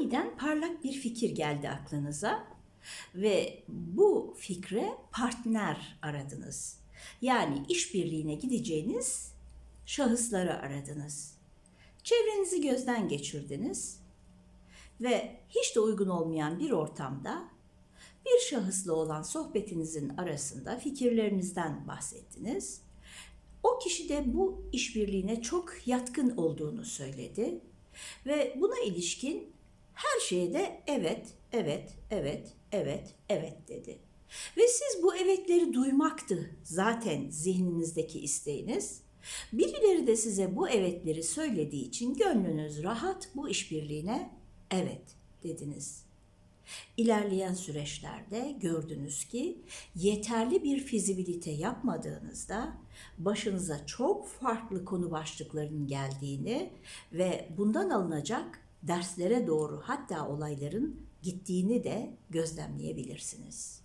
Aniden parlak bir fikir geldi aklınıza ve bu fikre partner aradınız. Yani işbirliğine gideceğiniz şahısları aradınız. Çevrenizi gözden geçirdiniz ve hiç de uygun olmayan bir ortamda bir şahısla olan sohbetinizin arasında fikirlerinizden bahsettiniz. O kişi de bu işbirliğine çok yatkın olduğunu söyledi ve buna ilişkin her şeye de evet, evet, evet, evet, evet dedi. Ve siz bu evetleri duymaktı zaten zihninizdeki isteğiniz. Birileri de size bu evetleri söylediği için gönlünüz rahat bu işbirliğine evet dediniz. İlerleyen süreçlerde gördünüz ki yeterli bir fizibilite yapmadığınızda başınıza çok farklı konu başlıklarının geldiğini ve bundan alınacak derslere doğru hatta olayların gittiğini de gözlemleyebilirsiniz.